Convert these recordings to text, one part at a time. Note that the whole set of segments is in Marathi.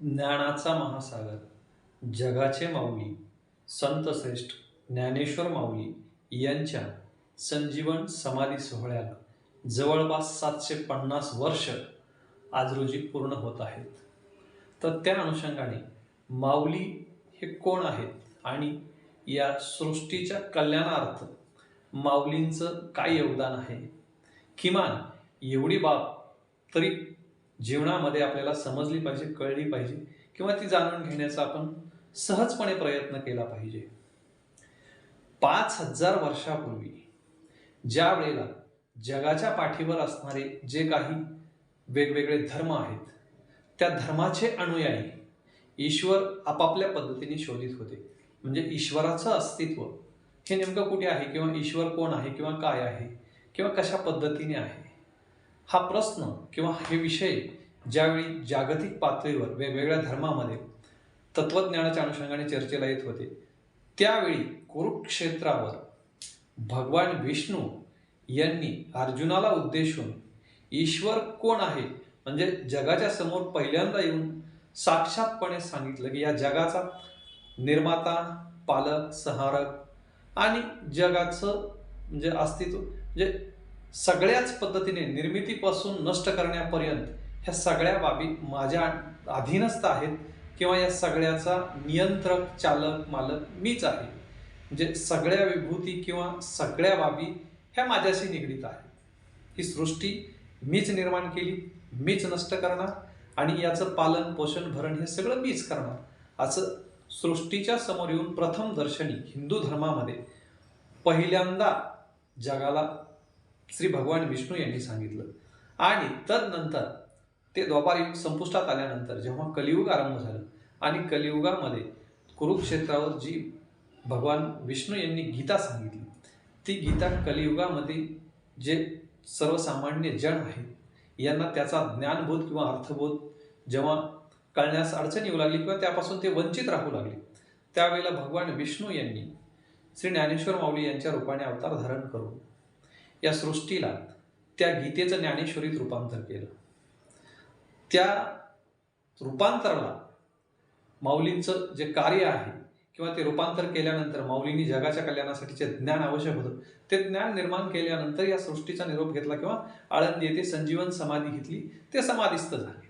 ज्ञानाचा महासागर जगाचे माऊली संत श्रेष्ठ ज्ञानेश्वर माऊली यांच्या संजीवन समाधी सोहळ्याला जवळपास सातशे पन्नास वर्ष आज रोजी पूर्ण होत आहेत. तर त्या अनुषंगाने माऊली हे कोण आहेत आणि या सृष्टीच्या कल्याणार्थ माऊलींचं काय योगदान आहे? किमान एवढी बाब तरी जीवनामध्ये आपल्याला समजली पाहिजे कळली पाहिजे किंवा ती जाणून घेण्याचा आपण सहजपणे प्रयत्न केला पाहिजे. पाच हजार वर्षापूर्वी ज्या वेळेला जगाच्या पाठीवर असणारे जे काही वेगवेगळे धर्म आहेत त्या धर्माचे अनुयायी ईश्वर आपापल्या पद्धतीने शोधित होते. म्हणजे ईश्वराचं अस्तित्व हे नेमकं कुठे आहे किंवा ईश्वर कोण आहे किंवा काय आहे किंवा कशा पद्धतीने आहे? हा प्रश्न किंवा हे विषय ज्यावेळी जागतिक पातळीवर वेगवेगळ्या धर्मामध्ये तत्वज्ञानाच्या अनुषंगाने चर्चेला येत होते त्यावेळी कुरुक्षेत्रावर भगवान विष्णू यांनी अर्जुनाला उद्देशून ईश्वर कोण आहे? म्हणजे जगाच्या समोर पहिल्यांदा येऊन साक्षातपणे सांगितलं की या जगाचा निर्माता पालक संहारक आणि जगाचं म्हणजे अस्तित्व म्हणजे सगळ्याच पद्धतीने निर्मितीपासून नष्ट करण्यापर्यंत ह्या सगळ्या बाबी माझ्या अधीनस्थ आहेत किंवा या सगळ्याचा नियंत्रक चालक मालक मीच आहे. म्हणजे सगळ्या विभूती किंवा सगळ्या बाबी ह्या माझ्याशी निगडीत आहेत. ही सृष्टी मीच निर्माण केली मीच नष्ट करणार आणि याचं पालन पोषण भरण हे सगळं मीच करणार असं सृष्टीच्या समोर येऊन प्रथम दर्शनी हिंदू धर्मामध्ये पहिल्यांदा जगाला श्री भगवान विष्णू यांनी सांगितलं. आणि तदनंतर ते द्वापार युग संपुष्टात आल्यानंतर जेव्हा कलियुग आरंभ झालं आणि कलियुगामध्ये कुरुक्षेत्रावर जी भगवान विष्णू यांनी गीता सांगितली ती गीता कलियुगामध्ये जे सर्वसामान्य जन आहेत यांना त्याचा ज्ञानबोध किंवा अर्थबोध जेव्हा कळण्यास अडचण येऊ लागली किंवा त्यापासून ते वंचित राहू लागले त्यावेळेला भगवान विष्णू यांनी श्री ज्ञानेश्वर माऊली यांच्या रूपाने अवतार धारण करून या सृष्टीला त्या गीतेचं ज्ञानेश्वरीत रूपांतर केलं. त्या रूपांतराला माऊलींचं जे कार्य आहे किंवा ते रूपांतर केल्यानंतर माऊलींनी जगाच्या कल्याणासाठी जे ज्ञान आवश्यक होतं ते ज्ञान निर्माण केल्यानंतर या सृष्टीचा निरोप घेतला किंवा आळंदी येथे संजीवन समाधी घेतली ते समाधिस्थ झाले.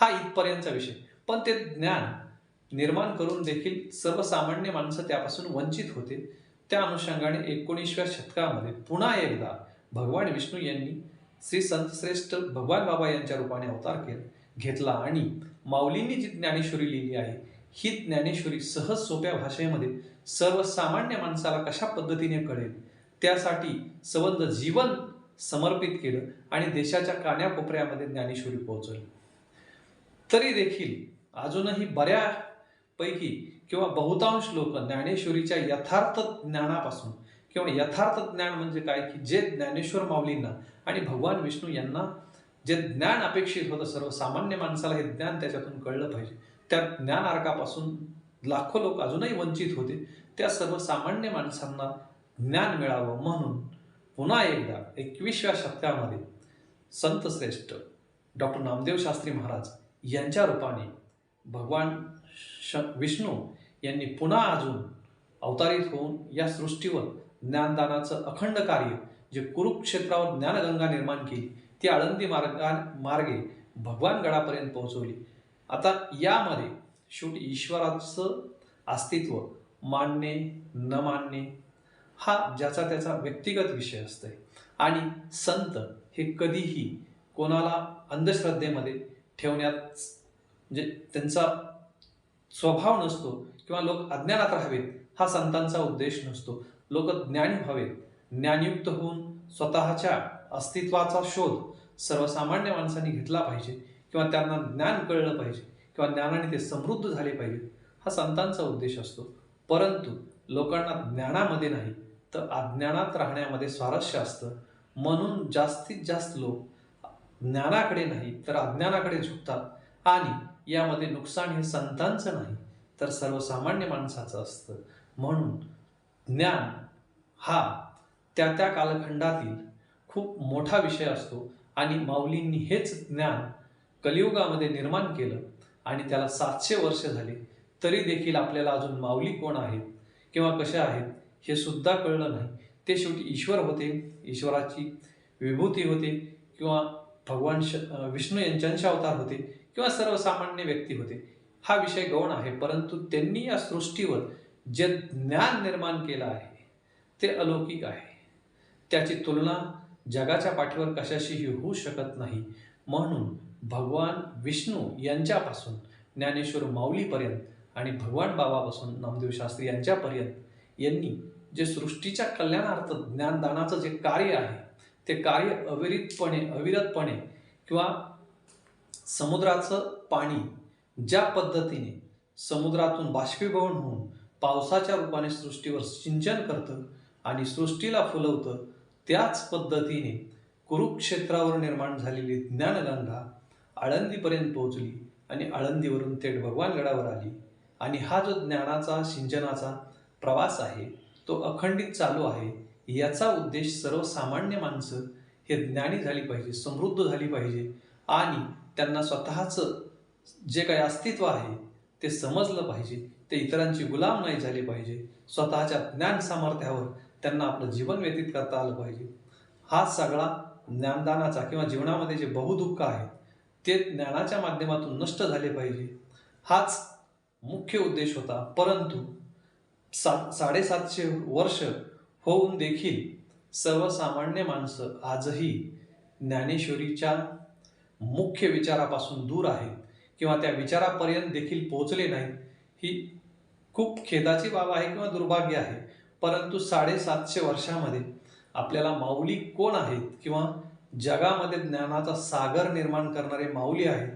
हा इथपर्यंतचा विषय. पण ते ज्ञान निर्माण करून देखील सर्वसामान्य माणसं त्यापासून वंचित होते. त्या अनुषंगाने एकोणीसव्या शतकामध्ये पुन्हा एकदा भगवान विष्णू यांनी श्री संत श्रेष्ठ भगवान बाबा यांच्या रूपाने अवतार केला घेतला आणि माऊलींनी जी ज्ञानेश्वरी लिहिली आहे ही ज्ञानेश्वरी सहज सोप्या भाषेमध्ये सर्वसामान्य माणसाला कशा पद्धतीने कळेल त्यासाठी सबंध जीवन समर्पित केलं आणि देशाच्या कान्याकोपऱ्यामध्ये ज्ञानेश्वरी पोहोचवली तरी देखील अजूनही बऱ्या पैकी किंवा बहुतांश लोक ज्ञानेश्वरीच्या यथार्थ ज्ञानापासून किंवा यथार्थ ज्ञान म्हणजे काय? की जे ज्ञानेश्वर माऊलींना आणि भगवान विष्णू यांना जे ज्ञान अपेक्षित होतं सर्वसामान्य माणसाला हे ज्ञान त्याच्यातून कळलं पाहिजे. त्या ज्ञान अर्कापासून लाखो लोक अजूनही वंचित होते. त्या सर्वसामान्य माणसांना ज्ञान मिळावं म्हणून पुन्हा एकदा एकविसव्या शतकामध्ये संत श्रेष्ठ डॉक्टर नामदेव शास्त्री महाराज यांच्या रूपाने भगवान श विष्णू यांनी पुन्हा अजून अवतारित होऊन या सृष्टीवर ज्ञानदानाचं अखंड कार्य जे कुरुक्षेत्रावर ज्ञानगंगा निर्माण केली ती आळंदी मार्गा मार्गे भगवान गडापर्यंत पोहोचवली. आता यामध्ये शेवटी ईश्वराचं अस्तित्व मानणे न मानणे हा ज्याचा त्याचा व्यक्तिगत विषय असतोय. आणि संत हे कधीही कोणाला अंधश्रद्धेमध्ये ठेवण्यात म्हणजे त्यांचा स्वभाव नसतो किंवा लोक अज्ञानात राहावेत हा संतांचा उद्देश नसतो. लोक ज्ञानी व्हावेत. ज्ञानयुक्त होऊन स्वतःच्या अस्तित्वाचा शोध सर्वसामान्य माणसांनी घेतला पाहिजे किंवा त्यांना ज्ञान कळलं पाहिजे किंवा ज्ञानाने ते समृद्ध झाले पाहिजे हा संतांचा उद्देश असतो. परंतु लोकांना ज्ञानामध्ये नाही तर अज्ञानात राहण्यामध्ये स्वारस्य असतं. म्हणून जास्तीत जास्त लोक ज्ञानाकडे नाही तर अज्ञानाकडे झुकतात. आणि यामध्ये नुकसान हे संतांचं नाही तर सर्वसामान्य माणसाचं असतं. म्हणून ज्ञान हा त्या त्या कालखंडातील खूप मोठा विषय असतो. आणि माऊलींनी हेच ज्ञान कलियुगामध्ये निर्माण केलं आणि त्याला सातशे वर्ष झाले. तरी देखील आपल्याला अजून माऊली कोण आहेत किंवा कशा आहेत हे सुद्धा कळलं नाही. ते शेवटी ईश्वर होते. ईश्वराची विभूती होते. किंवा भगवान श विष्णू यांच्यांचे अवतार होते. किंवा सर्वसामान्य व्यक्ती होते. हा विषय गौण आहे परंतु त्यांनी या सृष्टीवर जे ज्ञान निर्माण केलं आहे ते अलौकिक आहे. त्याची तुलना जगाच्या पाठीवर कशाशीही होऊ शकत नाही. म्हणून भगवान विष्णू यांच्यापासून ज्ञानेश्वर माऊलीपर्यंत आणि भगवान बाबापासून नामदेव शास्त्री यांच्यापर्यंत यांनी जे सृष्टीच्या कल्याणार्थ ज्ञानदानाचं जे कार्य आहे ते कार्य अविरितपणे अविरतपणे किंवा समुद्राचं पाणी ज्या पद्धतीने समुद्रातून बाष्पीभवन होऊन पावसाच्या रूपाने सृष्टीवर सिंचन करतं आणि सृष्टीला फुलवतं त्याच पद्धतीने कुरुक्षेत्रावर निर्माण झालेली ज्ञानगंगा आळंदीपर्यंत पोहोचली आणि आळंदीवरून थेट भगवानगडावर आली. आणि हा जो ज्ञानाचा सिंचनाचा प्रवास आहे तो अखंडित चालू आहे याचा उद्देश सर्वसामान्य माणसं हे ज्ञानी झाली पाहिजे समृद्ध झाली पाहिजे आणि त्यांना स्वतःचं जे काही अस्तित्व आहे ते समजलं पाहिजे ते इतरांची गुलाम नाही झाले पाहिजे. स्वतःच्या ज्ञान सामर्थ्यावर त्यांना आपलं जीवन व्यतीत करता आलं पाहिजे. हा सगळा ज्ञानदानाचा किंवा जीवनामध्ये जे बहुदुःख आहेत ते ज्ञानाच्या माध्यमातून नष्ट झाले पाहिजे. हाच मुख्य उद्देश होता. परंतु सा साडेसातशे वर्ष होऊन देखील सर्वसामान्य माणसं आजही ज्ञानेश्वरीच्या मुख्य विचारापासून दूर आहेत किंवा त्या विचारापर्यंत देखील पोहोचले नाहीत ही खूप खेदाची बाब आहे किंवा दुर्भाग्य आहे. परंतु साडेसातशे वर्षामध्ये आपल्याला माऊली कोण आहेत किंवा जगामध्ये ज्ञानाचा सागर निर्माण करणारे माऊली आहेत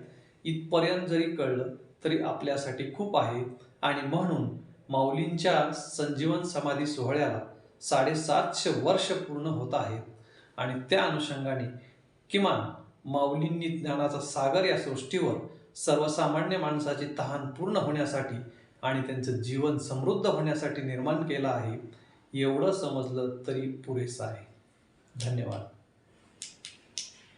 इथपर्यंत जरी कळलं तरी आपल्यासाठी खूप आहे. आणि म्हणून माऊलींच्या संजीवन समाधी सोहळ्याला साडेसातशे वर्ष पूर्ण होत आहेत. आणि त्या अनुषंगाने किमान माऊलींनी ज्ञानाचा सागर या सृष्टीवर सर्वसामान्य माणसाची तहान पूर्ण होण्यासाठी आणि त्यांचं जीवन समृद्ध होण्यासाठी निर्माण केलं आहे एवढं समजलं तरी पुरेसं आहे. धन्यवाद.